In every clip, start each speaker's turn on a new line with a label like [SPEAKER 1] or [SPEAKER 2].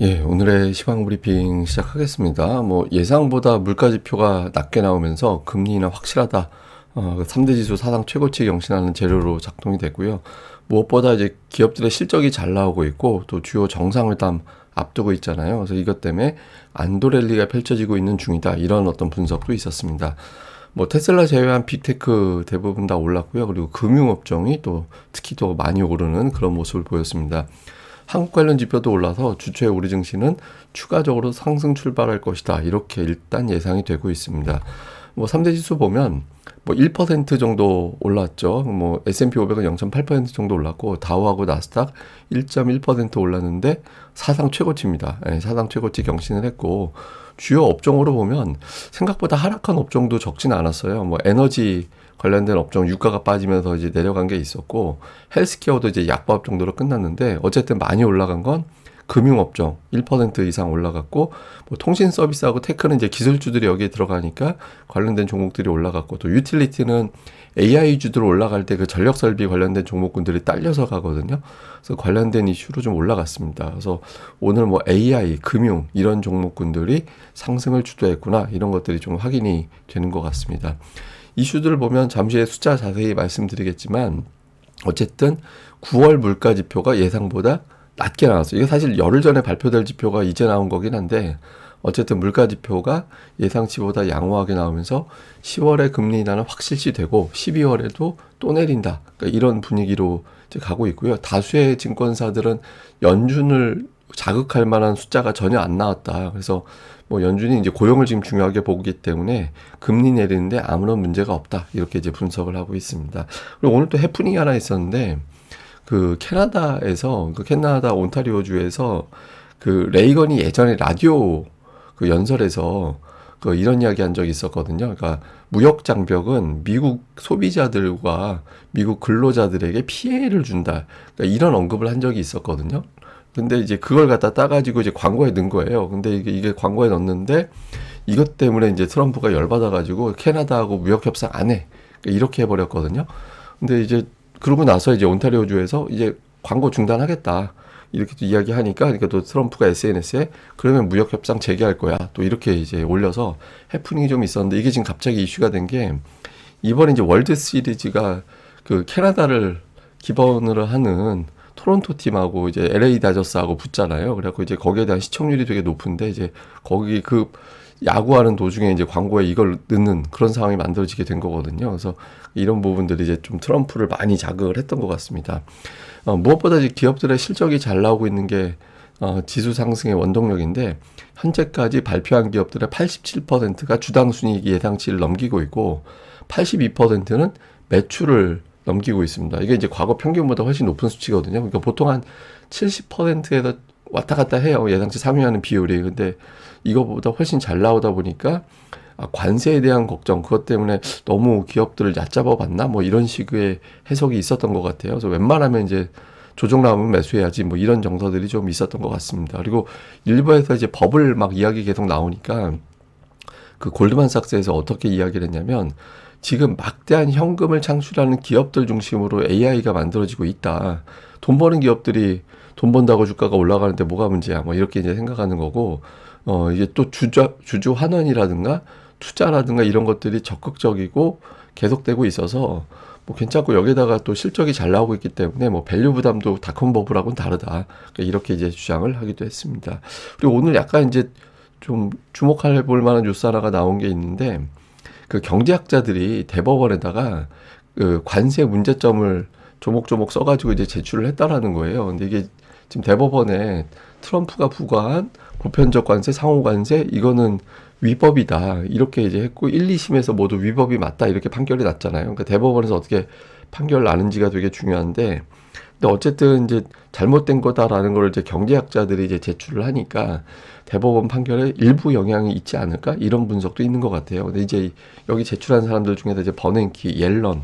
[SPEAKER 1] 예, 오늘의 시황 브리핑 시작하겠습니다. 뭐 예상보다 물가 지표가 낮게 나오면서 금리는 확실하다. 어, 3대 지수 사상 최고치 경신하는 재료로 작동이 되고요. 무엇보다 이제 기업들의 실적이 잘 나오고 있고 또 주요 정상회담 앞두고 있잖아요. 그래서 이것 때문에 안도 랠리가 펼쳐지고 있는 중이다. 이런 어떤 분석도 있었습니다. 뭐 테슬라 제외한 빅테크 대부분 다 올랐고요. 그리고 금융 업종이 또 특히 더 많이 오르는 그런 모습을 보였습니다. 한국 관련 지표도 올라서 주초에 우리 증시는 추가적으로 상승 출발할 것이다. 이렇게 일단 예상이 되고 있습니다. 뭐 3대 지수 보면 뭐 1% 정도 올랐죠. 뭐 S&P 500은 0.8% 정도 올랐고 다우하고 나스닥 1.1% 올랐는데 사상 최고치입니다. 네, 사상 최고치 경신을 했고 주요 업종으로 보면 생각보다 하락한 업종도 적진 않았어요. 뭐 에너지 관련된 업종 유가가 빠지면서 이제 내려간 게 있었고 헬스케어도 이제 약밥 정도로 끝났는데 어쨌든 많이 올라간 건 금융업종 1% 이상 올라갔고 뭐 통신 서비스하고 테크는 이제 기술주들이 여기에 들어가니까 관련된 종목들이 올라갔고 또 유틸리티는 AI 주들 올라갈 때 그 전력 설비 관련된 종목군들이 딸려서 가거든요. 그래서 관련된 이슈로 좀 올라갔습니다. 그래서 오늘 뭐 AI, 금융 이런 종목군들이 상승을 주도했구나 이런 것들이 좀 확인이 되는 것 같습니다. 이슈들을 보면 잠시 후에 숫자 자세히 말씀드리겠지만 어쨌든 9월 물가 지표가 예상보다 낮게 나왔어요. 이게 사실 열흘 전에 발표될 지표가 이제 나온 거긴 한데 어쨌든 물가 지표가 예상치보다 양호하게 나오면서 10월에 금리 인하는 확실시 되고 12월에도 또 내린다. 그러니까 이런 분위기로 이제 가고 있고요. 다수의 증권사들은 연준을 자극할 만한 숫자가 전혀 안 나왔다. 그래서 뭐 연준이 이제 고용을 지금 중요하게 보기 때문에 금리 내리는데 아무런 문제가 없다. 이렇게 이제 분석을 하고 있습니다. 그리고 오늘 또 해프닝이 하나 있었는데 그 캐나다에서 그 캐나다 온타리오 주에서 그 레이건이 예전에 라디오 그 연설에서 그 이런 이야기 한 적이 있었거든요. 그러니까 무역 장벽은 미국 소비자들과 미국 근로자들에게 피해를 준다. 그러니까 이런 언급을 한 적이 있었거든요. 근데 이제 그걸 갖다 따가지고 이제 광고에 넣은 거예요. 근데 이게, 이게 광고에 넣었는데 이것 때문에 이제 트럼프가 열받아가지고 캐나다하고 무역 협상 안 해. 그러니까 이렇게 해버렸거든요. 근데 이제 그러고 나서 이제 온타리오 주에서 이제 광고 중단하겠다. 이렇게 또 이야기하니까 그러니까 또 트럼프가 SNS에 그러면 무역 협상 재개할 거야. 또 이렇게 이제 올려서 해프닝이 좀 있었는데 이게 지금 갑자기 이슈가 된 게 이번에 이제 월드 시리즈가 그 캐나다를 기본으로 하는 토론토 팀하고 이제 LA 다저스하고 붙잖아요. 그래갖고 이제 거기에 대한 시청률이 되게 높은데 이제 거기 그 야구하는 도중에 이제 광고에 이걸 넣는 그런 상황이 만들어지게 된 거거든요. 그래서 이런 부분들이 이제 좀 트럼프를 많이 자극을 했던 것 같습니다. 어, 무엇보다 이제 기업들의 실적이 잘 나오고 있는 게 어, 지수 상승의 원동력인데 현재까지 발표한 기업들의 87%가 주당 순이익 예상치를 넘기고 있고 82%는 매출을 넘기고 있습니다. 이게 이제 과거 평균보다 훨씬 높은 수치거든요. 그러니까 보통 한 70%에서 왔다 갔다 해요. 예상치 상회하는 비율이. 근데 이거보다 훨씬 잘 나오다 보니까 아, 관세에 대한 걱정 그것 때문에 너무 기업들을 얕잡아 봤나 뭐 이런 식의 해석이 있었던 것 같아요. 그래서 웬만하면 이제 조정 나오면 매수해야지 뭐 이런 정서들이 좀 있었던 것 같습니다. 그리고 일부에서 이제 버블 막 이야기 계속 나오니까 그 골드만삭스에서 어떻게 이야기를 했냐면 지금 막대한 현금을 창출하는 기업들 중심으로 AI가 만들어지고 있다. 돈 버는 기업들이 돈 번다고 주가가 올라가는데 뭐가 문제야? 뭐 이렇게 이제 생각하는 거고, 어, 이게 또 주주, 주주 환원이라든가 투자라든가 이런 것들이 적극적이고 계속되고 있어서 뭐 괜찮고 여기다가 또 실적이 잘 나오고 있기 때문에 뭐 밸류 부담도 닷컴 버블하고는 다르다. 그러니까 이렇게 이제 주장을 하기도 했습니다. 그리고 오늘 약간 이제 좀 주목할 볼 만한 뉴스 하나가 나온 게 있는데 그 경제학자들이 대법원에다가 그 관세 문제점을 조목조목 써가지고 이제 제출을 했다라는 거예요. 근데 이게 지금 대법원에 트럼프가 부과한 보편적 관세, 상호 관세 이거는 위법이다 이렇게 이제 했고 1, 2심에서 모두 위법이 맞다 이렇게 판결이 났잖아요. 그러니까 대법원에서 어떻게 판결 나는지가 되게 중요한데 근데 어쨌든 이제 잘못된 거다라는 걸 이제 경제학자들이 이제 제출을 하니까 대법원 판결에 일부 영향이 있지 않을까 이런 분석도 있는 것 같아요. 근데 이제 여기 제출한 사람들 중에서 이제 버냉키, 옐런,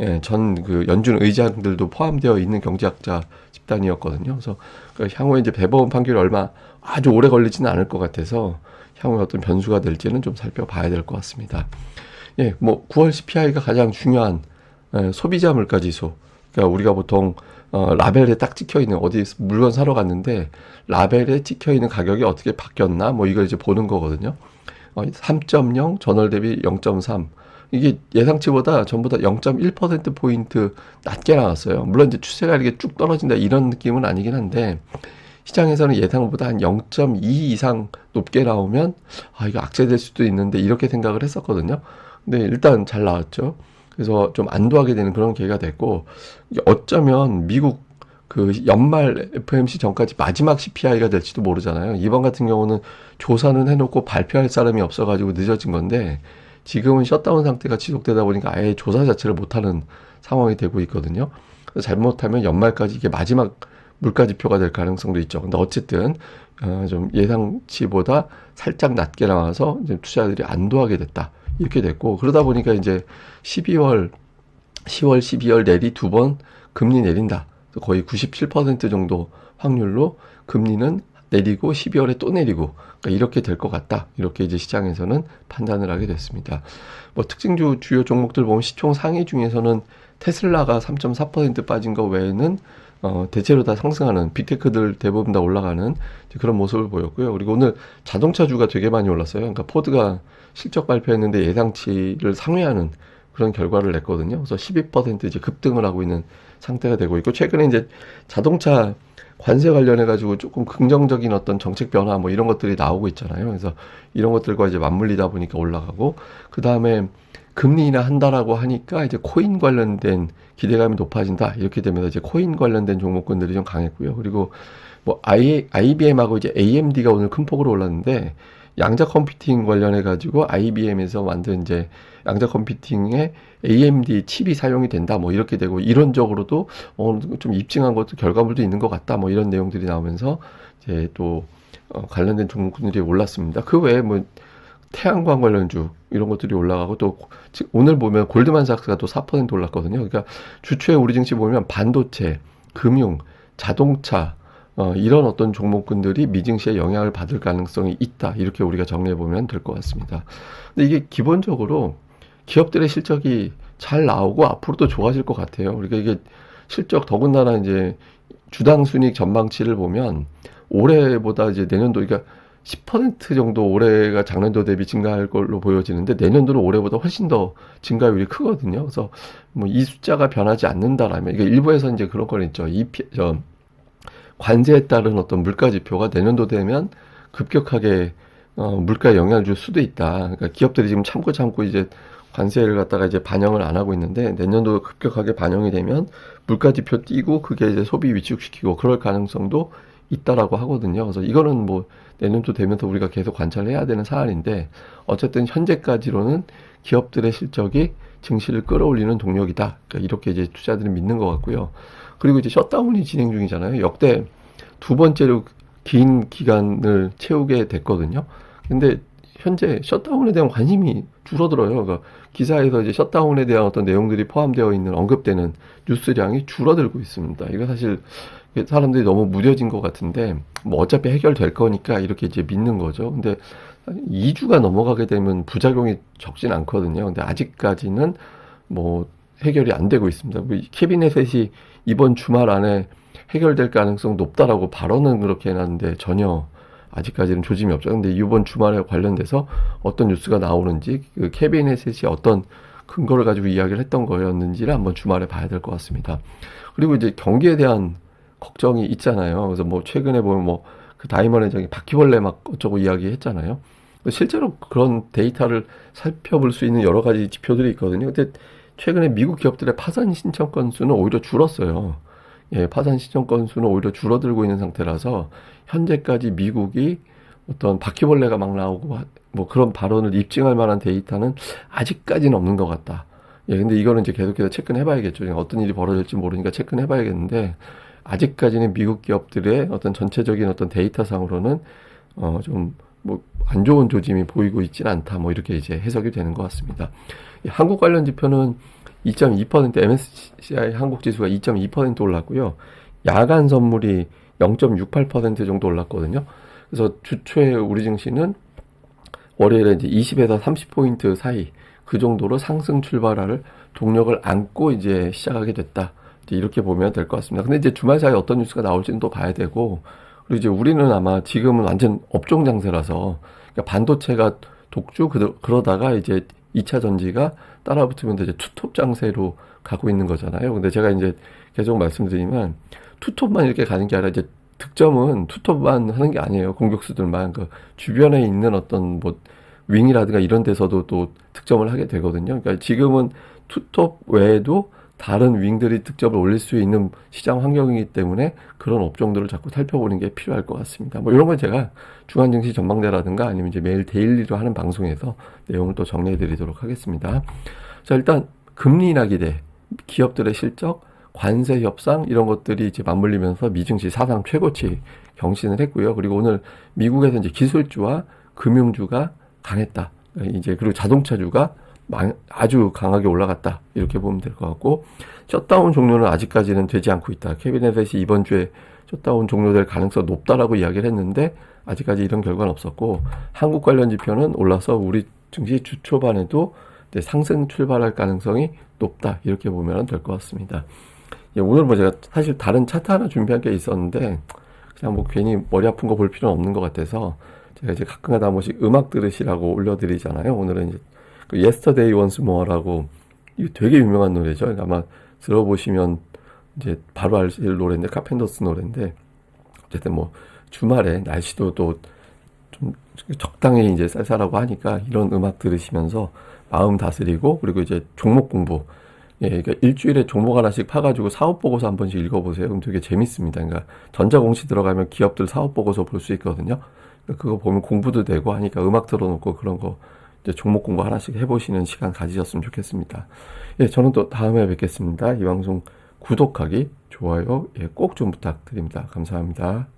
[SPEAKER 1] 예, 전 그 연준 의장들도 포함되어 있는 경제학자 집단이었거든요. 그래서 그 향후에 이제 대법원 판결이 얼마 아주 오래 걸리지는 않을 것 같아서 향후에 어떤 변수가 될지는 좀 살펴봐야 될 것 같습니다. 예, 뭐 9월 CPI가 가장 중요한 예, 소비자 물가 지수. 그러니까 우리가 보통 어, 라벨에 딱 찍혀 있는 어디 물건 사러 갔는데 라벨에 찍혀 있는 가격이 어떻게 바뀌었나 뭐 이걸 이제 보는 거거든요. 어, 3.0 전월 대비 0.3 이게 예상치보다 전부 다 0.1% 포인트 낮게 나왔어요. 물론 이제 추세가 이렇게 쭉 떨어진다 이런 느낌은 아니긴 한데 시장에서는 예상보다 한 0.2 이상 높게 나오면 아 이거 악재될 수도 있는데 이렇게 생각을 했었거든요. 근데 일단 잘 나왔죠. 그래서 좀 안도하게 되는 그런 계기가 됐고 어쩌면 미국 그 연말 FMC 전까지 마지막 CPI가 될지도 모르잖아요. 이번 같은 경우는 조사는 해놓고 발표할 사람이 없어가지고 늦어진 건데 지금은 셧다운 상태가 지속되다 보니까 아예 조사 자체를 못하는 상황이 되고 있거든요. 잘못하면 연말까지 이게 마지막 물가 지표가 될 가능성도 있죠. 근데 어쨌든 어, 좀 예상치보다 살짝 낮게 나와서 이제 투자자들이 안도하게 됐다. 이렇게 됐고 그러다 보니까 이제 12월 10월, 12월 내리 두 번 금리 내린다. 거의 97% 정도 확률로 금리는 내리고 12월에 또 내리고 그러니까 이렇게 될 것 같다. 이렇게 이제 시장에서는 판단을 하게 됐습니다. 뭐 특징주 주요 종목들 보면 시총 상위 중에서는 테슬라가 3.4% 빠진 거 외에는 어, 대체로 다 상승하는 빅테크들 대부분 다 올라가는 그런 모습을 보였고요. 그리고 오늘 자동차주가 되게 많이 올랐어요. 그러니까 포드가 실적 발표했는데 예상치를 상회하는 그런 결과를 냈거든요. 그래서 12% 이제 급등을 하고 있는 상태가 되고 있고 최근에 이제 자동차 관세 관련해 가지고 조금 긍정적인 어떤 정책 변화 뭐 이런 것들이 나오고 있잖아요. 그래서 이런 것들과 이제 맞물리다 보니까 올라가고 그 다음에 금리 인하 한다라고 하니까 이제 코인 관련된 기대감이 높아진다 이렇게 되면서 이제 코인 관련된 종목군들이 좀 강했고요. 그리고 뭐 I, IBM하고 이제 AMD가 오늘 큰 폭으로 올랐는데 양자 컴퓨팅 관련해 가지고 IBM에서 만든 이제 양자 컴퓨팅에 AMD 칩이 사용이 된다 뭐 이렇게 되고 이론적으로도 어, 좀 입증한 것도 결과물도 있는 것 같다 뭐 이런 내용들이 나오면서 이제 또 어, 관련된 종목들이 올랐습니다. 그 외에 뭐 태양광 관련주 이런 것들이 올라가고 또 오늘 보면 골드만삭스가 또 4% 올랐거든요. 그러니까 주초에 우리 증시 보면 반도체, 금융, 자동차 어, 이런 어떤 종목군들이 미증시에 영향을 받을 가능성이 있다. 이렇게 우리가 정리해 보면 될 것 같습니다. 근데 이게 기본적으로 기업들의 실적이 잘 나오고 앞으로도 좋아질 것 같아요. 그러니까 이게 실적 더군다나 이제 주당 순익 전망치를 보면 올해보다 이제 내년도 그러니까 10% 정도 올해가 작년도 대비 증가할 걸로 보여지는데 내년도는 올해보다 훨씬 더 증가율이 크거든요. 그래서 뭐 이 숫자가 변하지 않는다라면 이게 일부에서 이제 그런 건 있죠. 이 저, 관세에 따른 어떤 물가 지표가 내년도 되면 급격하게 어, 물가에 영향을 줄 수도 있다. 그러니까 기업들이 지금 참고 참고 이제 관세를 갖다가 이제 반영을 안 하고 있는데 내년도 급격하게 반영이 되면 물가 지표 띄고 그게 이제 소비 위축시키고 그럴 가능성도 있다라고 하거든요. 그래서 이거는 뭐 내년도 되면서 우리가 계속 관찰해야 되는 사안인데 어쨌든 현재까지로는 기업들의 실적이 증시를 끌어올리는 동력이다. 그러니까 이렇게 이제 투자들이 믿는 것 같고요. 그리고 이제 셧다운이 진행 중이잖아요. 역대 두 번째로 긴 기간을 채우게 됐거든요. 근데 현재 셧다운에 대한 관심이 줄어들어요. 그러니까 기사에서 이제 셧다운에 대한 어떤 내용들이 포함되어 있는 언급되는 뉴스량이 줄어들고 있습니다. 이거 사실 사람들이 너무 무뎌진 것 같은데 뭐 어차피 해결될 거니까 이렇게 이제 믿는 거죠. 근데 2주가 넘어가게 되면 부작용이 적진 않거든요. 근데 아직까지는 뭐 해결이 안 되고 있습니다. 뭐 캐비넷이 이번 주말 안에 해결될 가능성 높다라고 발언은 그렇게 해놨는데 전혀 아직까지는 조짐이 없죠. 근데 이번 주말에 관련돼서 어떤 뉴스가 나오는지 그 캐비넷이 어떤 근거를 가지고 이야기를 했던 거였는지를 한번 주말에 봐야 될 것 같습니다. 그리고 이제 경기에 대한 걱정이 있잖아요. 그래서 뭐 최근에 보면 뭐 그 다이먼의 저기 바퀴벌레 막 어쩌고 이야기했잖아요. 실제로 그런 데이터를 살펴볼 수 있는 여러 가지 지표들이 있거든요. 근데 최근에 미국 기업들의 파산 신청 건수는 오히려 줄었어요. 예, 파산 신청 건수는 오히려 줄어들고 있는 상태라서 현재까지 미국이 어떤 바퀴벌레가 막 나오고 뭐 그런 발언을 입증할 만한 데이터는 아직까지는 없는 것 같다. 예, 근데 이거는 이제 계속해서 체크는 해봐야겠죠. 어떤 일이 벌어질지 모르니까 체크는 해봐야겠는데 아직까지는 미국 기업들의 어떤 전체적인 어떤 데이터상으로는 어 좀 뭐 안 좋은 조짐이 보이고 있지는 않다. 뭐 이렇게 이제 해석이 되는 것 같습니다. 한국 관련 지표는 2.2% MSCI 한국 지수가 2.2% 올랐고요. 야간 선물이 0.68% 정도 올랐거든요. 그래서 주초에 우리 증시는 월요일에 이제 20에서 30포인트 사이 그 정도로 상승 출발할 동력을 안고 이제 시작하게 됐다. 이렇게 보면 될 것 같습니다. 근데 이제 주말 사이에 어떤 뉴스가 나올지는 또 봐야 되고, 그리고 이제 우리는 아마 지금은 완전 업종 장세라서, 그러니까 반도체가 독주, 그- 그러다가 이제 2차 전지가 따라붙으면 이제 투톱 장세로 가고 있는 거잖아요. 근데 제가 이제 계속 말씀드리면, 투톱만 이렇게 가는 게 아니라 이제 득점은 투톱만 하는 게 아니에요. 공격수들만. 그 주변에 있는 어떤 뭐 윙이라든가 이런 데서도 또 득점을 하게 되거든요. 그러니까 지금은 투톱 외에도 다른 윙들이 득점을 올릴 수 있는 시장 환경이기 때문에 그런 업종들을 자꾸 살펴보는 게 필요할 것 같습니다. 뭐 이런 건 제가 중간 증시 전망대라든가 아니면 이제 매일 데일리로 하는 방송에서 내용을 또 정리해 드리도록 하겠습니다. 자, 일단 금리 인하 기대, 기업들의 실적, 관세 협상 이런 것들이 이제 맞물리면서 미증시 사상 최고치 경신을 했고요. 그리고 오늘 미국에서 이제 기술주와 금융주가 강했다. 이제 그리고 자동차주가 많- 아주 강하게 올라갔다. 이렇게 보면 될 것 같고 셧다운 종료는 아직까지는 되지 않고 있다. 캐비넷이 이번 주에 셧다운 종료될 가능성 높다라고 이야기를 했는데 아직까지 이런 결과는 없었고 한국 관련 지표는 올라서 우리 증시 주 초반에도 상승 출발할 가능성이 높다. 이렇게 보면 될 것 같습니다. 예, 오늘 뭐 제가 사실 다른 차트 하나 준비한 게 있었는데 그냥 뭐 괜히 머리 아픈 거 볼 필요는 없는 것 같아서 제가 이제 가끔가다 한 번씩 음악 들으시라고 올려드리잖아요. 오늘은 이제 그 Yesterday Once More라고 되게 유명한 노래죠. 그러니까 아마 들어보시면 이제 바로 아실 노래인데 카펜더스 노래인데 어쨌든 뭐 주말에 날씨도 또 좀 적당히 이제 쌀쌀하고 하니까 이런 음악 들으시면서 마음 다스리고 그리고 이제 종목 공부 예, 그러니까 일주일에 종목 하나씩 파가지고 사업 보고서 한 번씩 읽어보세요. 그럼 되게 재밌습니다. 그러니까 전자공시 들어가면 기업들 사업 보고서 볼 수 있거든요. 그러니까 그거 보면 공부도 되고 하니까 음악 들어놓고 그런 거 종목 공부 하나씩 해보시는 시간 가지셨으면 좋겠습니다. 예, 저는 또 다음에 뵙겠습니다. 이 방송 구독하기, 좋아요, 예, 꼭 좀 부탁드립니다. 감사합니다.